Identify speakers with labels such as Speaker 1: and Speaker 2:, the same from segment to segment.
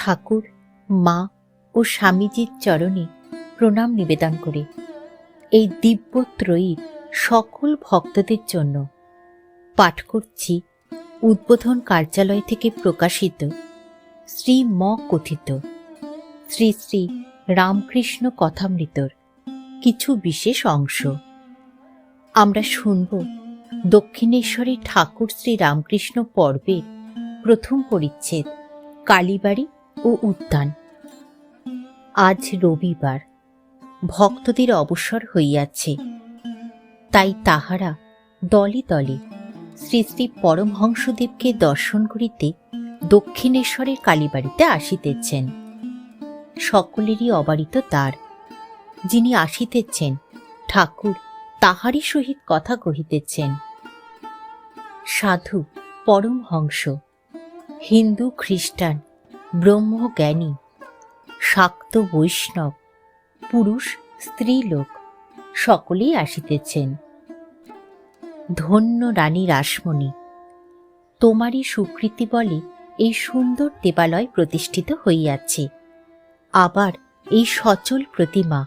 Speaker 1: ঠাকুর, মা ও স্বামীজির চরণে প্রণাম নিবেদন করে। এই দিব্যত্রয়ীর সকল ভক্তদের জন্য পাঠ করছি উদ্বোধন কার্যালয় থেকে প্রকাশিত শ্রী ম কথিত। শ্রী শ্রী রামকৃষ্ণ কথামৃতর কিছু বিশেষ অংশ। আমরা শুনব দক্ষিণেশ্বরী ঠাকুর শ্রী রামকৃষ্ণ পর্বের প্রথম পরিচ্ছেদ, কালীবাড়ি ও উদ্যান। আজ রবিবার, ভক্তদের অবসর হইয়াছে। তাই তাহারা দলে দলে শ্রী শ্রী পরমহংসদেবকে দর্শন করিতে দক্ষিণেশ্বরের কালীবাড়িতে আসিতেছেন। সকলেরই অবারিত দ্বার, যিনি আসিতেছেন, ঠাকুর তাহারই সহিত কথা কহিতেছেন, সাধু, পরমহংস, হিন্দু, খ্রিস্টান ব্রহ্মজ্ঞানী শাক্ত বৈষ্ণব, পুরুষ, স্ত্রীলোক, সকলেই আসিতেছেন। ধন্য রানী রাসমণি, তোমারই সুকৃতি বলে এই সুন্দর দেবালয় প্রতিষ্ঠিত হইয়াছে। আবার এই সচল প্রতিমা,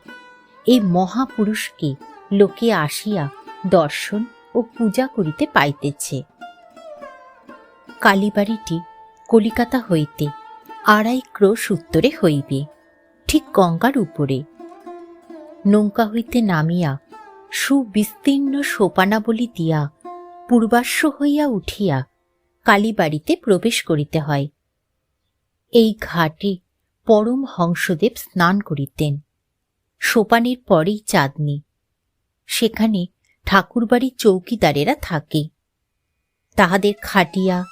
Speaker 1: এই মহাপুরুষকে লোকে আসিয়া দর্শন ও পূজা করিতে পাইতেছে। কালীবাড়িটি কলিকাতা হইতে আড়াই ক্রোশ উত্তরে হইবে, ঠিক গঙ্গার উপরে। নৌকা হইতে নামিয়া সুবিস্তীর্ণ সোপানাবলী দিয়া পূর্বাশ্ব হইয়া উঠিয়া কালীবাড়িতে প্রবেশ করিতে হয়। এই ঘাটে পরম হংসদেব স্নান করিতেন। সোপানের পরেই চাঁদনি। সেখানে ঠাকুরবাড়ির চৌকিদারেরা থাকে। তাহাদের খাটিয়া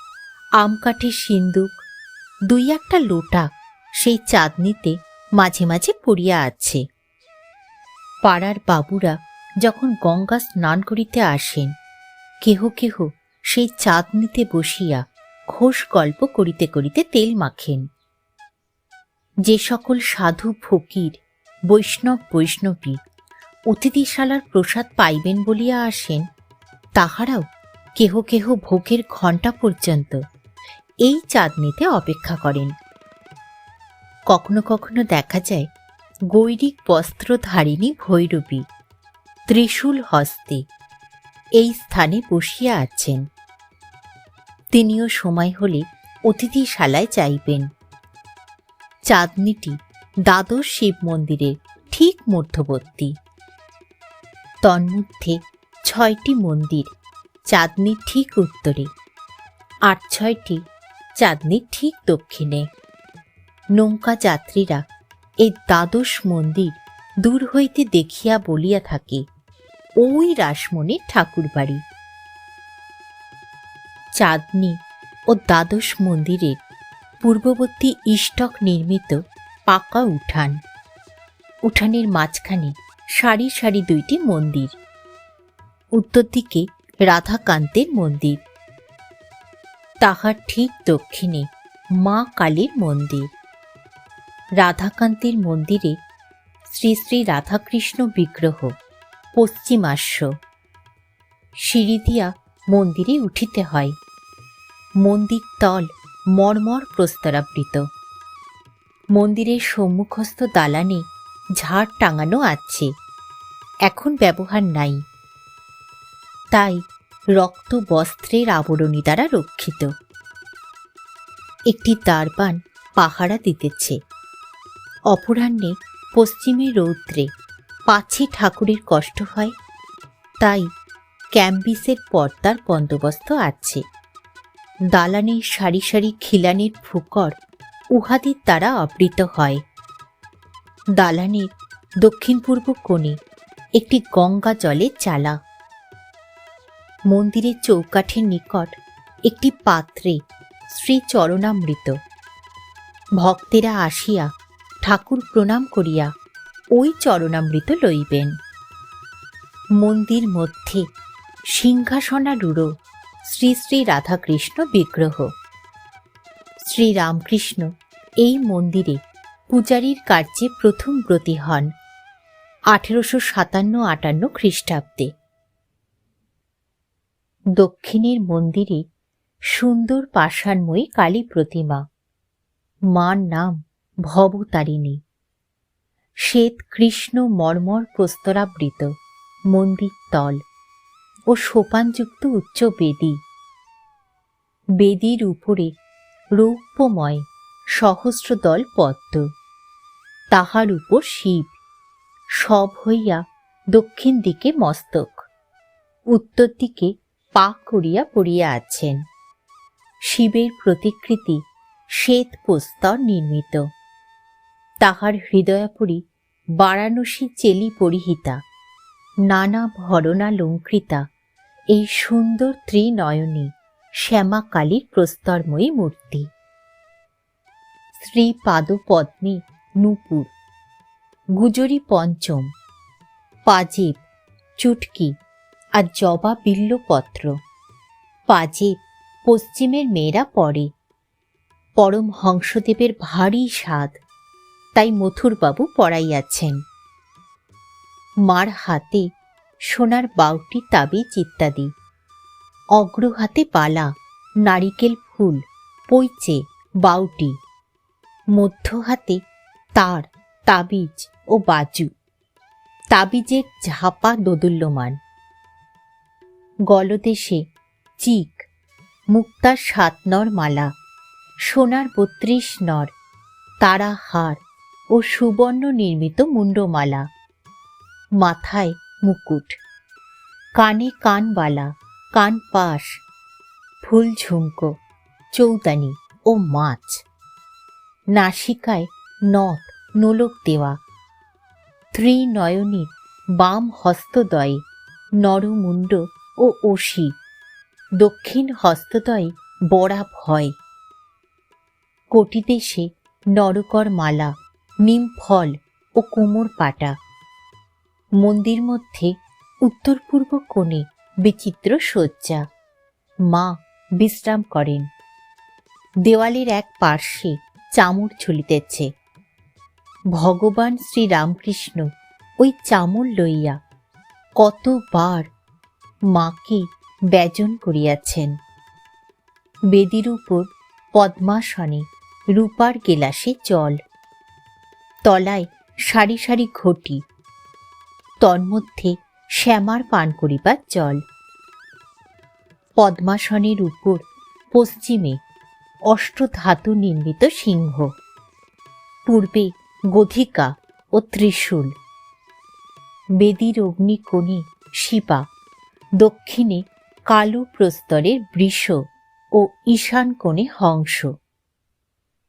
Speaker 1: আম কাঠের সিন্দুক দুই একটা লোটা সেই চাঁদনিতে মাঝে মাঝে পড়িয়া আছে। পাড়ার বাবুরা যখন গঙ্গা স্নান করিতে আসেন, কেহ কেহ সেই চাঁদনিতে বসিয়া ঘোষ গল্প করিতে করিতে তেল মাখেন। যে সকল সাধু ফকির, বৈষ্ণব বৈষ্ণবী অতিথিশালার প্রসাদ পাইবেন বলিয়া আসেন, তাহারাও কেহ কেহ ভোগের ঘণ্টা পর্যন্ত এই চাঁদনিতে অপেক্ষা করেন। কখনো কখনো দেখা যায়, গৈরিক বস্ত্রধারিণী ভৈরবী, ত্রিশূল হস্তে এই স্থানে বসিয়া আছেন। তিনিও সময় হলে অতিথিশালায় চাইবেন চাঁদনিটি দ্বাদশ শিব মন্দিরের ঠিক মধ্যবর্তী। তন্মধ্যে ছয়টি মন্দির চাঁদনির ঠিক উত্তরে, আর ছয়টি চাঁদনির ঠিক দক্ষিণে। নৌকা যাত্রীরা এই দ্বাদশ মন্দির দূর হইতে দেখিয়া বলিয়া থাকে, ওই রাসমণির ঠাকুরবাড়ি। চাঁদনি ও দ্বাদশ মন্দিরের পূর্ববর্তী ইষ্টক নির্মিত পাকা উঠান। উঠানের মাঝখানে সারি সারি দুইটি মন্দির। উত্তর দিকে রাধাকান্তের মন্দির। তাহার ঠিক দক্ষিণে মা কালীর মন্দির। রাধাকান্তের মন্দিরে শ্রী শ্রী রাধাকৃষ্ণ বিগ্রহ পশ্চিমাস্য সিঁড়ি দিয়া মন্দিরে উঠিতে হয়। মন্দির তল মর্মর প্রস্তরাবৃত। মন্দিরের সম্মুখস্থ দালানে ঝাড় টাঙানো আছে। এখন ব্যবহার নাই। তাই রক্ত বস্ত্রের আবরণী দ্বারা রক্ষিত। একটি দারবান পাহারা দিতেছে। অপরাহ্নে পশ্চিমে রৌদ্রে পাছে ঠাকুরের কষ্ট হয়, তাই ক্যাম্বিসের পর্দার বন্দোবস্ত আছে। দালানের সারি সারি খিলানের ফুকর উহাদের দ্বারা আবৃত হয়। দালানের দক্ষিণ পূর্ব কোণে একটি গঙ্গা জলের চালা। মন্দিরের চৌকাঠের নিকট একটি পাত্রে শ্রী চরণামৃত ভক্তেরা আসিয়া ঠাকুর প্রণাম করিয়া ওই চরণামৃত লইবেন। মন্দির মধ্যে সিংহাসনারূঢ় শ্রী শ্রী রাধাকৃষ্ণ বিগ্রহ। শ্রীরামকৃষ্ণ এই মন্দিরে পূজারীর কার্যে প্রথম ব্রতী হন। আঠেরোশো সাতান্ন আটান্ন খ্রিস্টাব্দে। দক্ষিণের মন্দিরে সুন্দর পাষাণময়ী কালী প্রতিমা। মার নাম ভবতারিণী। শ্বেত কৃষ্ণ মর্মর প্রস্তরাবৃত মন্দির তল ও সোপানযুক্ত উচ্চ বেদী। বেদির উপরে রৌপ্যময় সহস্রদল পদ্ম। তাহার উপর শিব। সব হইয়া দক্ষিণ দিকে মস্তক। উত্তর দিকে পা করিয়া পড়িয়া আছেন। শিবের প্রতিকৃতি শ্বেত প্রস্তর নির্মিত। তাহার হৃদয়াপুরী বারাণসী চেলি পরিহিতা, নানা ভরণালঙ্কৃতা, এই সুন্দর ত্রিনয়নী শ্যামাকালীর প্রস্তরময়ী মূর্তি। শ্রী পাদপদ্মে নূপুর, গুজরি পঞ্চম, পাজিব, চুটকি আর জবা বিল্লপত্র পাজে পশ্চিমের মেয়েরা পড়ে। পরম হংসদেবের ভারী স্বাদ, তাই মথুরবাবু পড়াইয়াছেন। মার হাতে সোনার বাউটি তাবিজ ইত্যাদি অগ্র হাতে বালা, নারিকেল ফুল, পৈচে, বাউটি। মধ্য হাতে তার, তাবিজ ও বাজু। তাবিজের ঝাপা দোদুল্যমান। গলদেশে চিক। মুক্তার সাত নর মালা, সোনার বত্রিশ নর, তারা হার ও সুবর্ণ নির্মিত মুন্ডমালা। মাথায় মুকুট, কানে কানবালা কান পাশ, ফুল ঝুমকো চৌতানি ও মাছ। নাসিকায় নথ নোলক দেওয়া। ত্রিনয়নীর বাম হস্তদয়ে, নরমুণ্ড ও অসি দক্ষিণ হস্তদয়ে বড়া ভয়। কোটিদেশে নরকর মালা, নিম ফল ও কোমর পাটা। মন্দির মধ্যে উত্তর পূর্ব কোণে বিচিত্র শয্যা। মা বিশ্রাম করেন। দেওয়ালের এক পার্শ্বে চামড় ঝুলিতেছে। ভগবান শ্রীরামকৃষ্ণ ওই চামড় লইয়া কতবার মাকে ব্যজন করিয়াছেন। বেদির উপর পদ্মাসনে রূপার গেলাসে জল তলায় সারি সারি ঘটি। তন্মধ্যে শ্যামার পান করিবার জল পদ্মাসনের উপর পশ্চিমে অষ্টধাতু নির্মিত সিংহ। পূর্বে গধিকা ও ত্রিশূল। বেদির অগ্নিকোণে শিবা দক্ষিণে কালো প্রস্তরের বৃষ ও ঈশান কোণে হংস।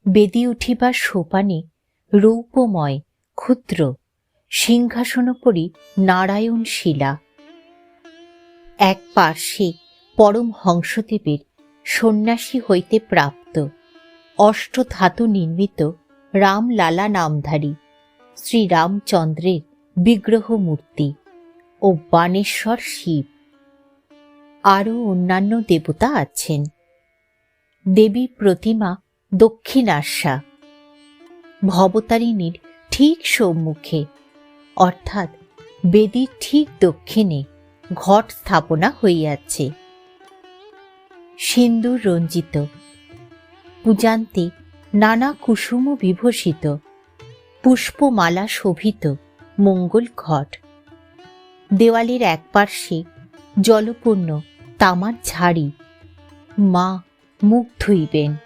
Speaker 1: বেদি উঠিবার সোপানে রৌপময় ক্ষুদ্র, সিংহাসনোপরি নারায়ণ শিলা এক পার্শ্বে পরম হংসদেবের সন্ন্যাসী হইতে প্রাপ্ত অষ্টধাতু নির্মিত রামলালা নামধারী শ্রীরামচন্দ্রের বিগ্রহ মূর্তি ও বানেশ্বর শিব। আরও অন্যান্য দেবতা আছেন। দেবী প্রতিমা দক্ষিণাস্যা ভবতারিণীর ঠিক সম্মুখে, অর্থাৎ বেদির ঠিক দক্ষিণে, ঘট স্থাপনা হইয়াছে। সিন্দুর রঞ্জিত। পূজান্তে নানা কুসুম বিভূষিত। পুষ্পমালা শোভিত মঙ্গল ঘট। দেওয়ালের এক পার্শ্বে জলপূর্ণ তামার ঝাড়ি। মা মুখ ধুইবেন।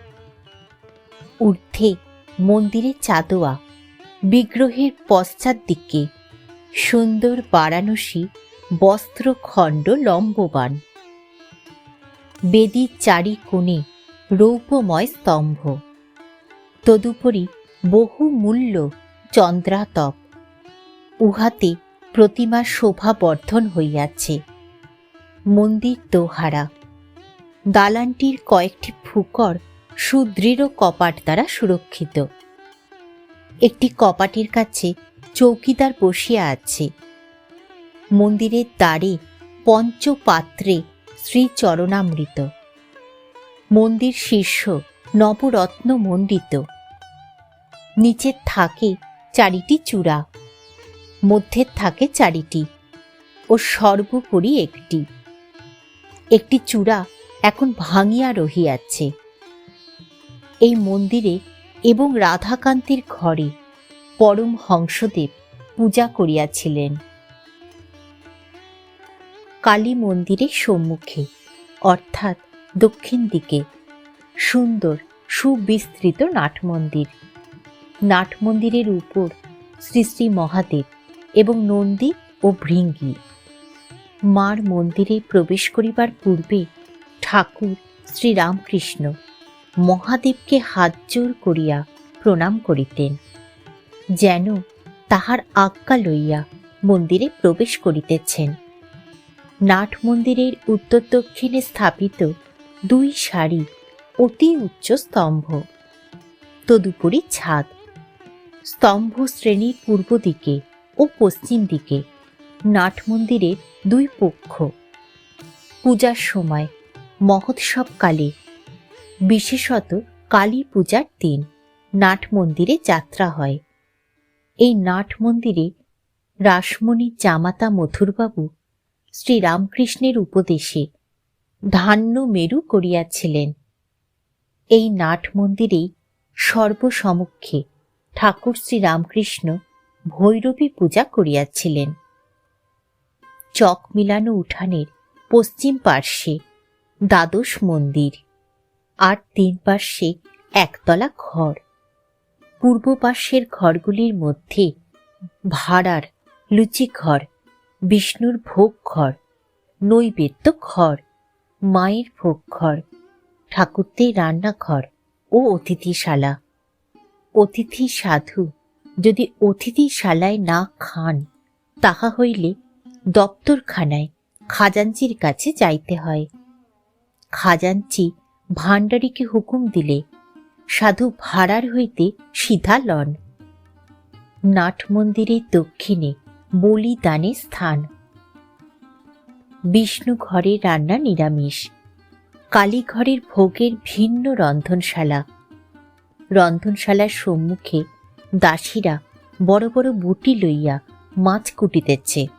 Speaker 1: ঊর্ধ্বে মন্দিরে চাদোয়া, বিগ্রহের পশ্চাৎ দিকে, সুন্দর বারাণসী বস্ত্রখণ্ড লম্ববান। বেদির চারি কোণে রৌপময় স্তম্ভ। তদুপরি বহু মূল্য চন্দ্রাতপ। উহাতে প্রতিমার শোভা বর্ধন হইয়াছে। মন্দির দোহারা। দালানটির কয়েকটি ফুকর সুদৃঢ় কপাট দ্বারা সুরক্ষিত। একটি কপাটের কাছে চৌকিদার বসিয়া আছে। মন্দিরের দ্বারে পঞ্চপাত্রে শ্রীচরণামৃত। মন্দির শীর্ষ নবরত্ন মণ্ডিত। নিচের থাকে চারিটি চূড়া। মধ্যের থাকে চারিটি ও সর্বোপরি একটি। একটি চূড়া এখন ভাঙিয়া রহিয়াছে। এই মন্দিরে এবং রাধাকান্তের ঘরে পরম হংসদেব পূজা করিয়াছিলেন। কালী মন্দিরের সম্মুখে, অর্থাৎ দক্ষিণ দিকে, সুন্দর, সুবিস্তৃত নাট মন্দির। নাট মন্দিরের উপর শ্রী শ্রী মহাদেব এবং নন্দী ও ভৃঙ্গি মার মন্দিরে প্রবেশ করিবার পূর্বে ঠাকুর শ্রীরামকৃষ্ণ মহাদেবকে হাত জোর করিয়া প্রণাম করিতেন। যেন তাহার আজ্ঞা লইয়া মন্দিরে প্রবেশ করিতেছেন। নাট মন্দিরের উত্তর দক্ষিণে স্থাপিত দুই সারি অতি উচ্চ স্তম্ভ। তদুপরি ছাদ। স্তম্ভ শ্রেণির পূর্ব দিকে ও পশ্চিম দিকে নাট মন্দিরের দুই পক্ষ। পূজার সময়, মহোৎসবকালে, বিশেষত কালী পূজার দিন নাট মন্দিরে যাত্রা হয়। এই নাট মন্দিরে রাসমণি জামাতা মথুরবাবু শ্রীরামকৃষ্ণের উপদেশে ধান্য মেরু করিয়াছিলেন। এই নাট মন্দিরেই সর্বসমক্ষে ঠাকুর শ্রীরামকৃষ্ণ ভৈরবী পূজা করিয়াছিলেন। চক মিলানো উঠানের পশ্চিম পার্শ্বে দ্বাদশ মন্দির আর তিন পার্শ্বে একতলা ঘর। পূর্ব পার্শ্বের ঘরগুলির মধ্যে ভাড়ার লুচি ঘর, বিষ্ণুর ভোগ ঘর, নৈবেদ্য ঘর, মায়ের ভোগ ঘর, ঠাকুরদের রান্নাঘর ও অতিথিশালা। অতিথি সাধু যদি অতিথিশালায় না খান, তাহা হইলে দপ্তরখানায় খাজাঞ্চির কাছে যাইতে হয়। খাজাঞ্চি ভাণ্ডারীকে হুকুম দিলে, সাধু ভাড়ার হইতে সিধা লন। নাট মন্দিরের দক্ষিণে বলিদানে স্থান। বিষ্ণু ঘরে রান্না নিরামিষ। কালী ঘরের ভোগের ভিন্ন রন্ধনশালা। রন্ধনশালার সম্মুখে দাসীরা বড় বড় বুটি লইয়া মাছ কুটিতেছে।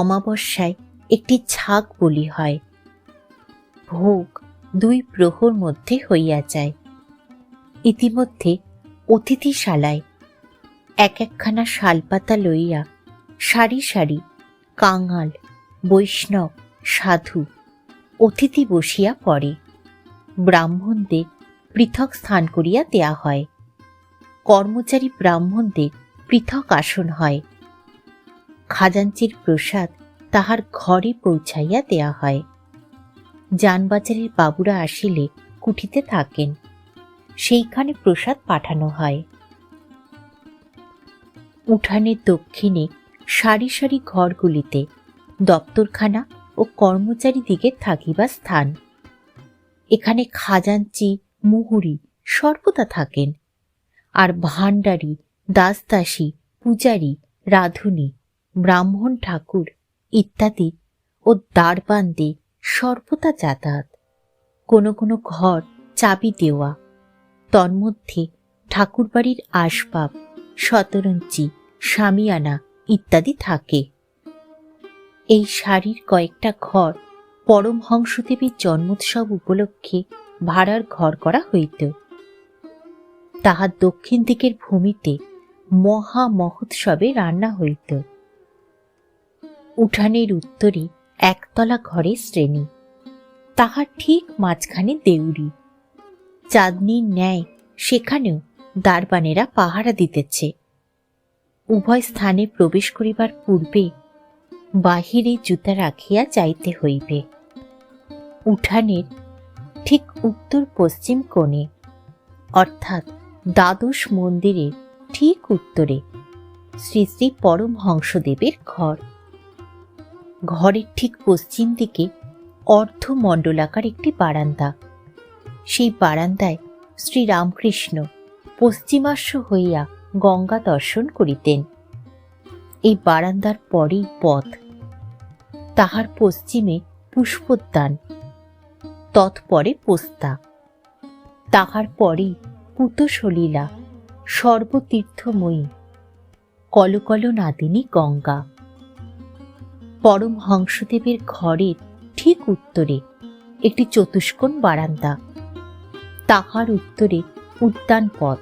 Speaker 1: অমাবস্যায় একটি ছাগ বলি হয়। ভোগ দুই প্রহর মধ্যে হইয়া যায়। ইতিমধ্যে অতিথিশালায় এক একখানা শালপাতা লইয়া সারি সারি কাঙাল, বৈষ্ণব, সাধু অতিথি বসিয়া পড়ে। ব্রাহ্মণদের পৃথক স্থান করিয়া দেয়া হয়। কর্মচারী ব্রাহ্মণদের পৃথক আসন হয়। খাজাঞ্চির প্রসাদ তাহার ঘরে পৌঁছাইয়া দেয়া হয়। যানবাজারের বাবুরা আসিলে কুঠিতে থাকেন। সেইখানে প্রসাদ পাঠানো হয়। উঠানের দক্ষিণে সারি সারি ঘরগুলিতে দপ্তরখানা ও কর্মচারী দিকে থাকিবার স্থান। এখানে খাজাঞ্চি, মুহুরি সর্বদা থাকেন। আর ভাণ্ডারী, দাসদাসী, পূজারী, রাধুনী ব্রাহ্মণ ঠাকুর ইত্যাদি ও দ্বারবান্দে সর্বদা যাতায়াত। কোনো কোনো ঘর চাবি দেওয়া। তন্মধ্যে ঠাকুরবাড়ির আসবাব শতরঞ্চি সামিয়ানা ইত্যাদি থাকে। এই শাড়ির কয়েকটা ঘর পরমহংসদেবীর জন্মোৎসব উপলক্ষে ভাড়ার ঘর করা হইত। তাহার দক্ষিণ দিকের ভূমিতে মহা মহোৎসবে রান্না হইত। উঠানের উত্তরে একতলা ঘরে শ্রেণি, তাহার ঠিক মাঝখানে দেউরি। চাঁদনির ন্যায় সেখানেও দারবানেরা পাহারা দিতেছে। উভয় স্থানে প্রবেশ করিবার পূর্বে বাহিরে জুতা রাখিয়া যাইতে হইবে। উঠানের ঠিক উত্তর পশ্চিম কোণে, অর্থাৎ দ্বাদশ মন্দিরের ঠিক উত্তরে, শ্রী শ্রী পরমহংসদেবের ঘর। ঘরের ঠিক পশ্চিম দিকে অর্ধমণ্ডলাকার একটি বারান্দা। সেই বারান্দায় শ্রীরামকৃষ্ণ পশ্চিমাস্য হইয়া গঙ্গা দর্শন করিতেন। এই বারান্দার পরেই পথ। তাহার পশ্চিমে পুষ্পোদ্যান। তৎপরে পোস্তা। তাহার পরেই পুতসলীলা, সর্বতীর্থময়ী কলকল নাদিনী গঙ্গা। পরমহংসদেবের ঘরের ঠিক উত্তরে একটি চতুষ্কোণ বারান্দা। তাহার উত্তরে উদ্যান পথ।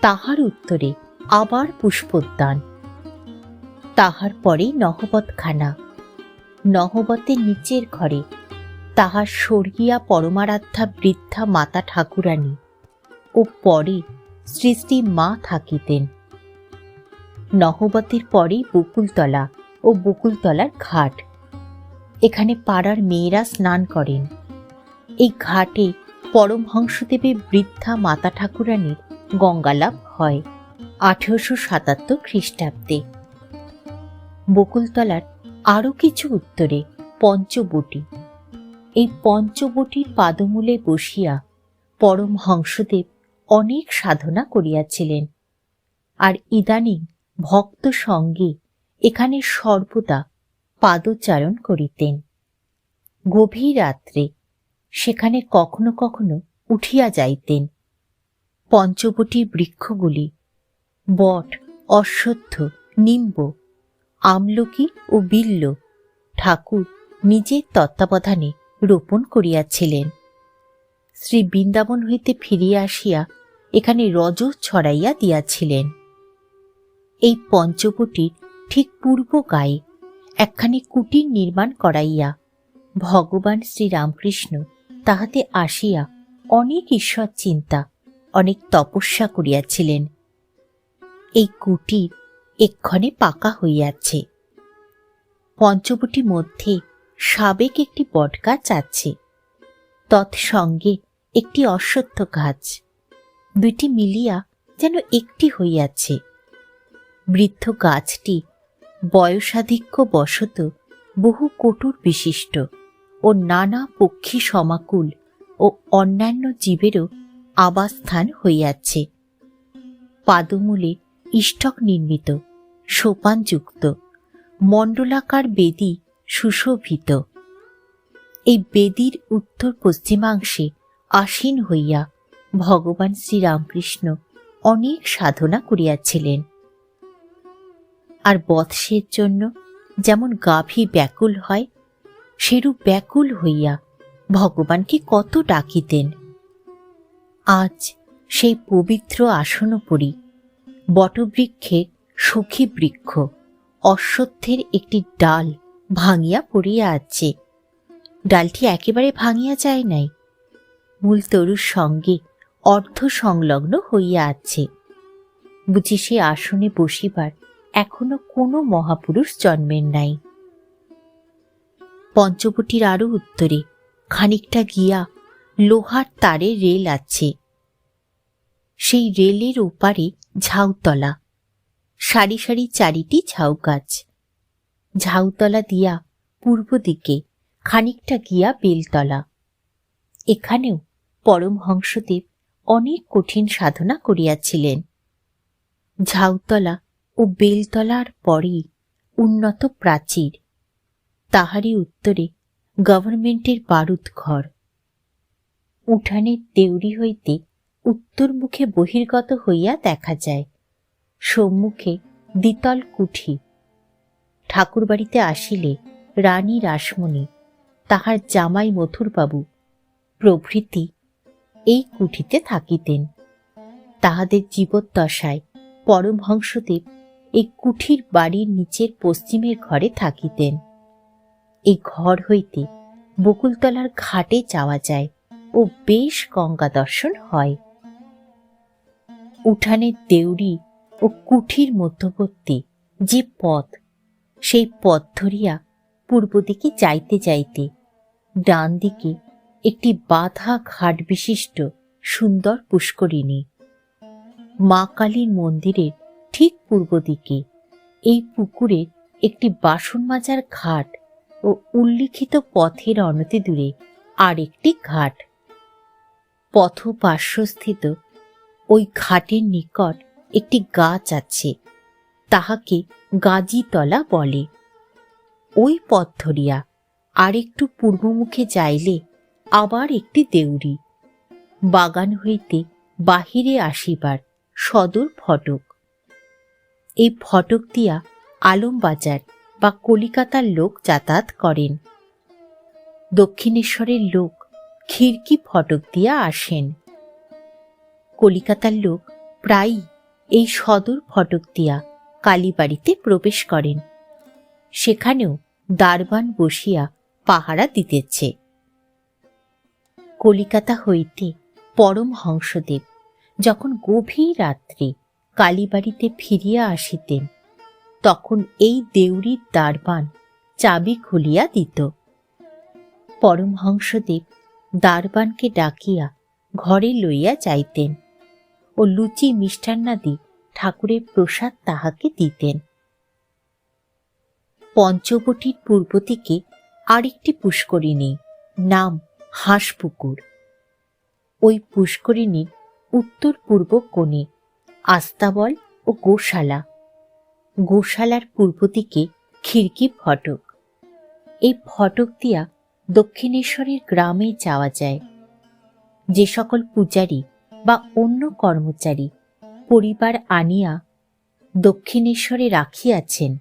Speaker 1: তাহার উত্তরে আবার পুষ্পোদ্যান। তাহার পরে নহবতখানা। নহবতের নিচের ঘরে তাহার স্বর্গীয়া পরমারাধ্যা বৃদ্ধা মাতা ঠাকুরানী ও পরে শ্রী শ্রী মা থাকিতেন। নহবতের পরেই বকুলতলা ও বকুলতলার ঘাট। এখানে পাড়ার মেয়েরা স্নান করেন। এই ঘাটে পরমহংসদেবের বৃদ্ধা মাতা ঠাকুরানীর গঙ্গালাভ হয় আঠেরোশো সাতাত্তর খ্রিস্টাব্দে। বকুলতলার আরও কিছু উত্তরে পঞ্চবটি। এই পঞ্চবটির পাদমূলে বসিয়া পরমহংসদেব অনেক সাধনা করিয়াছিলেন। আর ইদানিং ভক্ত সঙ্গে এখানে সর্বদা পাদচারণ করিতেন। গভীর রাত্রে সেখানে কখনো কখনো উঠিয়া যাইতেন। পঞ্চবটির বৃক্ষগুলি বট, অশ্বত্থ, নিম্ব, আমলকি ও বিল্ল ঠাকুর নিজের তত্ত্বাবধানে রোপণ করিয়াছিলেন। শ্রী বৃন্দাবন হইতে ফিরিয়া আসিয়া এখানে রজ ছড়াইয়া দিয়াছিলেন। এই পঞ্চবটির ঠিক পূর্ব গায়ে একখানি কুটির নির্মাণ করাইয়া ভগবান শ্রীরামকৃষ্ণ তাহাতে আসিয়া অনেক ঈশ্বর চিন্তা, অনেক তপস্যা করিয়াছিলেন। এই কুটির এক্ষণে পাকা হইয়াছে। পঞ্চবটি মধ্যে সাবেক একটি বটগাছ আছে। তৎসঙ্গে একটি অশ্বত্থ গাছ। দুইটি মিলিয়া যেন একটি হইয়াছে। বৃদ্ধ গাছটি বয়সাধিক্য বশত বহু কটুর বিশিষ্ট ও নানা পক্ষী সমাকুল ও অন্যান্য জীবেরও আবাসস্থান হইয়াছে। পাদমূলে ইষ্টক নির্মিত, সোপানযুক্ত, মণ্ডলাকার বেদি সুশোভিত। এই বেদির উত্তর পশ্চিমাংশে আসীন হইয়া ভগবান শ্রীরামকৃষ্ণ অনেক সাধনা করিয়াছিলেন। আর বৎসের জন্য যেমন গাভী ব্যাকুল হয়, সেরূপ ব্যাকুল হইয়া ভগবানকে কত ডাকিতেন। আজ সেই পবিত্র আসনপরি বটবৃক্ষের সখী বৃক্ষ অশ্বত্থের একটি ডাল ভাঙিয়া পড়িয়া আছে। ডালটি একেবারে ভাঙিয়া যায় নাই। মূল তরুর সঙ্গে অর্ধ সংলগ্ন হইয়া আছে। বুঝি সে আসনে বসিবার এখনও কোনো মহাপুরুষ জন্মের নাই। পঞ্চবটির আরও উত্তরে খানিকটা গিয়া লোহার তারে রেল আছে। সেই রেলের ওপারে ঝাউতলা, সারি সারি চারিটি ঝাউ গাছ। ঝাউতলা দিয়া পূর্ব দিকে খানিকটা গিয়া বেলতলা। এখানেও পরমহংসদেব অনেক কঠিন সাধনা করিয়াছিলেন। ঝাউতলা ও বেলতলার পরেই উন্নত প্রাচীর। তাহারই উত্তরে গভর্নমেন্টের বারুদ ঘর উঠানের দেউরি হইতে উত্তর মুখে বহির্গত হইয়া দেখা যায়, সম্মুখে দ্বিতল কুঠি। ঠাকুরবাড়িতে আসিলে রানী রাসমণি, তাহার জামাই মথুরবাবু প্রভৃতি এই কুঠিতে থাকিতেন। তাহাদের জীবদ্দশায় পরমহংসদেব এই কুঠির বাড়ির নিচের পশ্চিমের ঘরে থাকিতেন। এই ঘর হইতে বকুলতলার ঘাটে যাওয়া যায় ও বেশ গঙ্গা দর্শন হয়। উঠানের দেউরি ও কুঠির মধ্যবর্তী যে পথ, সেই পথ ধরিয়া পূর্ব দিকে যাইতে যাইতে ডান দিকে একটি বাধা ঘাট বিশিষ্ট সুন্দর পুষ্করিণী। মা কালীর মন্দিরের ঠিক পূর্ব দিকে। এই পুকুরে একটি বাসন মাজার ঘাট ও উল্লিখিত পথের অনতি দূরে আরেকটি ঘাট। পথ পার্শ্বস্থিত ওই ঘাটের নিকট একটি গাছ আছে, তাহাকে গাজীতলা বলে। ওই পথ ধরিয়া আর আরেকটু পূর্বমুখে যাইলে আবার একটি দেউরি। বাগান হইতে বাহিরে আসিবার সদর ফটক। এই ফটক দিয়া আলমবাজার বা কলিকাতার লোক যাতায়াত করেন। দক্ষিণেশ্বরের লোক খিড়কি ফটক দিয়া আসেন। কলিকাতার লোক প্রায়ই এই সদর ফটক দিয়া কালীবাড়িতে প্রবেশ করেন। সেখানেও দারবান বসিয়া পাহারা দিতেছে। কলিকাতা হইতে পরম হংসদেব যখন গভীর রাত্রে কালীবাড়িতে ফিরিয়া আসিতেন। তখন এই দেউরির দারবান চাবি খুলিয়া দিত। পরমহংসদেব দারবানকে ডাকিয়া ঘরে লইয়া যাইতেন ও লুচি মিষ্টান্নাদি ঠাকুরের প্রসাদ তাহাকে দিতেন। পঞ্চবটির পূর্ব দিকে আরেকটি পুষ্করিণী নাম হাঁসপুকুর। ওই পুষ্করিণীর উত্তর পূর্ব কোণে আস্তাবল ও গোশালা। গোশালার পূর্ব দিকে খিড়কি ফটক। এই ফটক দিয়া দক্ষিণেশ্বরের গ্রামে যাওয়া যায়। যে সকল পূজারী বা অন্য কর্মচারী পরিবার আনিয়া দক্ষিণেশ্বরে রাখিয়াছেন,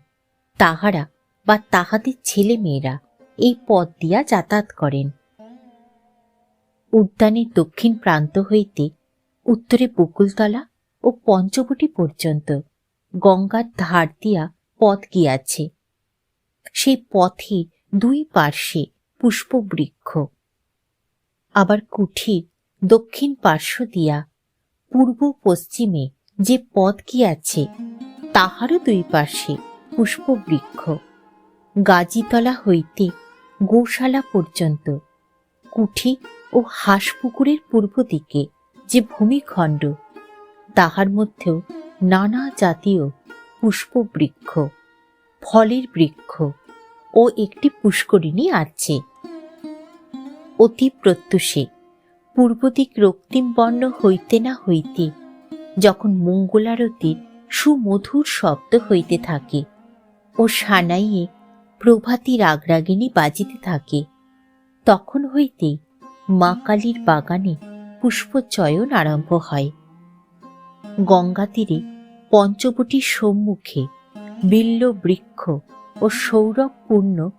Speaker 1: তাহারা বা তাহাদের ছেলে মেয়েরা এই পথ দিয়া যাতায়াত করেন। উদ্যানের দক্ষিণ প্রান্ত হইতে উত্তরে বকুলতলা ও পঞ্চবটি পর্যন্ত গঙ্গার ধার দিয়া পথ গিয়াছে। সেই পথে দুই পার্শ্বে পুষ্পবৃক্ষ, আবার কুঠি দক্ষিণ পার্শ্ব দিয়া পূর্ব পশ্চিমে যে পথ গিয়াছে, তাহারও দুই পার্শ্বে পুষ্পবৃক্ষ। গাজীতলা হইতে গোশালা পর্যন্ত কুঠি ও হাঁসপুকুরের পূর্ব দিকে যে ভূমিখণ্ড তাহার মধ্যেও নানা জাতীয় পুষ্পবৃক্ষ, ফলের বৃক্ষ ও একটি পুষ্করিণী আছে। অতি প্রত্যুষে পূর্বদিক রক্তিম বর্ণ হইতে না হইতে যখন মঙ্গলারতির সুমধুর শব্দ হইতে থাকে ও সানাইয়ে প্রভাতী রাগরাগিনী বাজিতে থাকে, তখন হইতে মা কালীর বাগানে পুষ্পচয়ন আরম্ভ হয়। গঙ্গা তীরে পঞ্চবটির সম্মুখে বিল্ল বৃক্ষ ও সৌরভপূর্ণ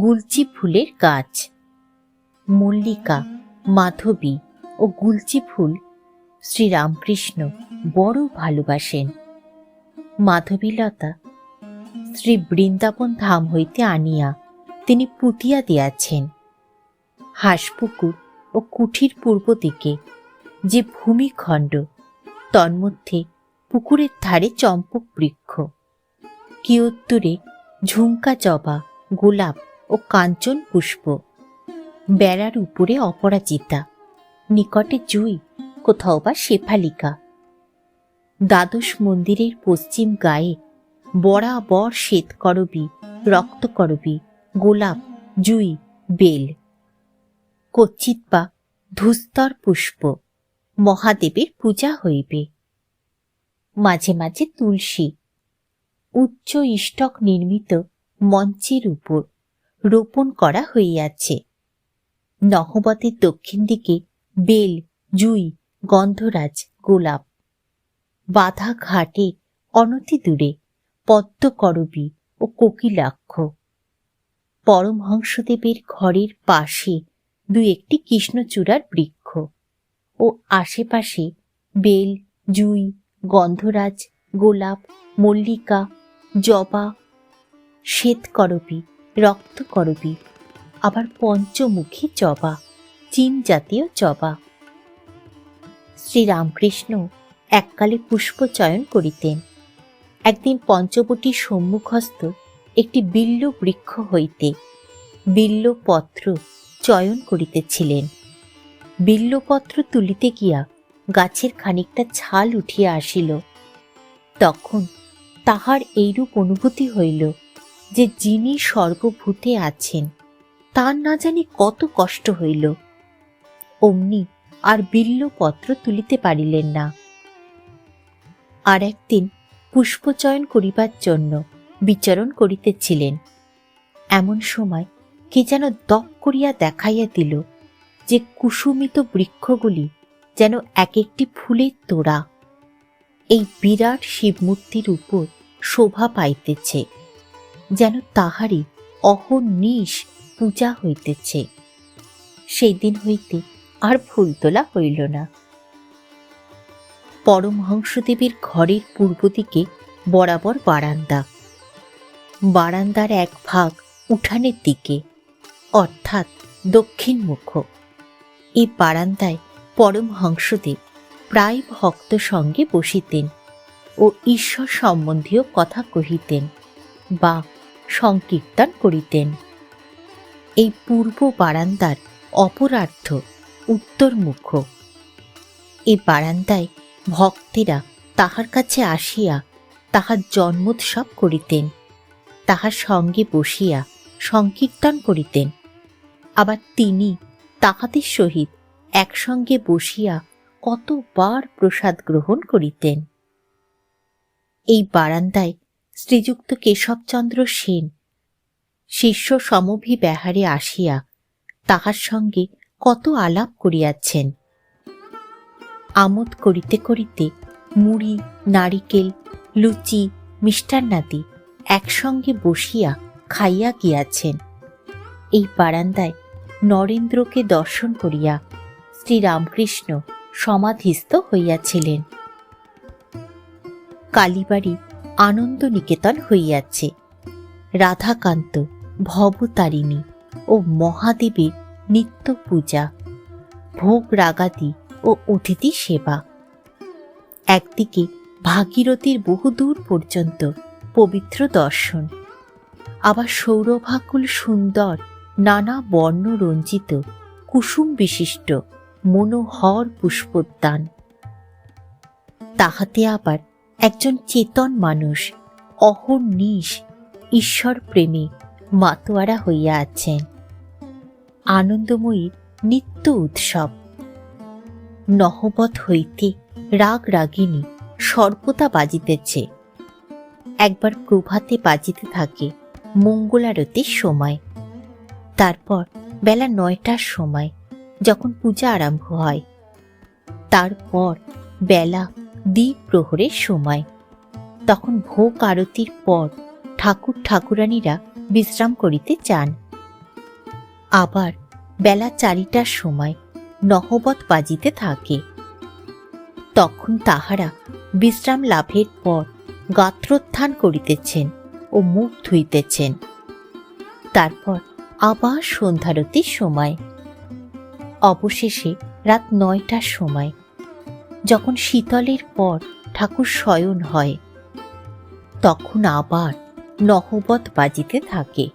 Speaker 1: গুলচি ফুলের গাছ। মল্লিকা, মাধবী ও গুলচি ফুল শ্রীরামকৃষ্ণ বড় ভালোবাসেন। মাধবীলতা শ্রী বৃন্দাবন ধাম হইতে আনিয়া তিনি পুতিয়া দিয়াছেন। হাঁসপুকুর ও কুঠির পূর্ব দিকে যে ভূমিখণ্ড তন্মধ্যে পুকুরের ধারে চম্পক বৃক্ষ। কিয়ত্তরে ঝুমকা জবা, গোলাপ ও কাঞ্চন পুষ্প। বেড়ার উপরে অপরাজিতা, নিকটে জুই, কোথাও বা শেফালিকা। দ্বাদশ মন্দিরের পশ্চিম গায়ে বরাবর শ্বেতকরবী, রক্তকরবী, গোলাপ, জুই, বেল। কচ্ছিত বা ধূস্তর পুষ্প। মহাদেবের পূজা হইবে। মাঝে মাঝে তুলসী, উচ্চ ইষ্টক নির্মিত মঞ্চের উপর রোপণ করা হইয়াছে। নহবতের দক্ষিণ দিকে বেল, জুই, গন্ধরাজ, গোলাপ। বাধা ঘাটে অনতি দূরে পদ্মকরবী ও কোকিলাক্ষ। পরমহংসদেবের ঘরের পাশে দুই একটি কৃষ্ণচূড়ার বৃক্ষ। ও আশেপাশে বেল, জুই, গন্ধরাজ, গোলাপ, মল্লিকা, জবা, শ্বেতকরবী, রক্তকরবী, আবার পঞ্চমুখী জবা, চীন জাতীয় জবা। শ্রীরামকৃষ্ণ এককালে পুষ্প চয়ন করিতেন। একদিন পঞ্চবটির সম্মুখস্থ একটি বিল্ল বৃক্ষ হইতে বিল্লপত্র চয়ন করিতেছিলেন। বিল্লপত্র তুলিতে গিয়া গাছের খানিকটা ছাল উঠিয়া আসিল। তখন তাহার এইরূপ অনুভূতি হইল যে যিনি সর্বভূতে আছেন, তার না জানি কত কষ্ট হইল। অমনি আর বিল্লপত্র তুলিতে পারিলেন না। আর একদিন পুষ্পচয়ন করিবার জন্য বিচরণ করিতেছিলেন। এমন সময় কে যেন দপ করিয়া দেখাইয়া দিল যে কুসুমিত বৃক্ষগুলি যেন এক একটি ফুলের তোড়া। এই বিরাট শিবমূর্তির উপর শোভা পাইতেছে, যেন তাহারই অহর্নিশ পূজা হইতেছে। সেই দিন হইতে আর ফুল তোলা হইল না। পরমহংসদেবের ঘরের পূর্ব দিকে বরাবর বারান্দা। বারান্দার এক ভাগ উঠানের দিকে, অর্থাৎ দক্ষিণ মুখ এই বারান্দায় পরমহংসদেব প্রায় ভক্ত সঙ্গে বসিতেন ও ঈশ্বর সম্বন্ধীয় কথা কহিতেন বা সংকীর্তন করিতেন। এই পূর্ব বারান্দার অপরার্থ উত্তরমুখ। এই বারান্দায় ভক্তেরা তাহার কাছে আসিয়া তাহার জন্মোৎসব করিতেন, তাহার সঙ্গে বসিয়া সংকীর্তন করিতেন। আবার তিনি তাহাদের সহিত একসঙ্গে বসিয়া কতবার প্রসাদ গ্রহণ করিতেন। এই বারান্দায় শ্রীযুক্ত কেশবচন্দ্র সেন শিষ্য সমভি বেহারে আসিয়া তাহার সঙ্গে কত আলাপ করিয়াছেন। আমোদ করিতে করিতে মুড়ি, নারিকেল, লুচি মিষ্টান্নাদি একসঙ্গে বসিয়া খাইয়া গিয়াছেন। এই বারান্দায় নরেন্দ্রকে দর্শন করিয়া শ্রীরামকৃষ্ণ সমাধিস্থ হইয়াছিলেন। কালীবাড়ি আনন্দ নিকেতন হইয়াছে। রাধাকান্ত, ভবতারিণী ও মহাদেবের নিত্য পূজা, ভোগ রাগাদি ও অতিথি সেবা। একদিকে ভাগীরথীর বহুদূর পর্যন্ত পবিত্র দর্শন। আবার সৌরভাকুল সুন্দর নানা বর্ণ রঞ্জিত কুসুম বিশিষ্ট মনোহর পুষ্পোদ্যান। তাহাতে আবার একজন চেতন মানুষ, অহর্নিশ ঈশ্বর প্রেমে মাতোয়ারা হইয়া আছেন। আনন্দময়ীর নিত্য উৎসব। নহবত হইতে রাগ রাগিনী সর্বদা বাজিতেছে। একবার প্রভাতে বাজিতে থাকে মঙ্গলারতির সময়। তারপর বেলা নয়টার সময় যখন পূজা আরম্ভ হয়, তারপর বেলা দ্বীপ প্রহরের সময়। তখন ভোগ আরতির পর ঠাকুর ঠাকুরানীরা বিশ্রাম করিতে চান। আবার বেলা চারিটার সময় নহবত বাজিতে থাকে। তখন তাহারা বিশ্রাম লাভের পর গাত্রোত্থান করিতেছেন ও মুখ ধুইতেছেন। তারপর আবার সন্ধ্যারতির সময়। অবশেষে রাত নয়টার সময়, যখন শীতলের পর ঠাকুর শয়ন হয়, তখন আবার নহবত বাজিতে থাকে।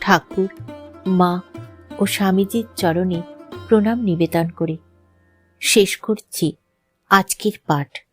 Speaker 1: ঠাকুর, মা ও স্বামীজির চরণে প্রণাম নিবেদন করে। শেষ করছি আজকের পাঠ।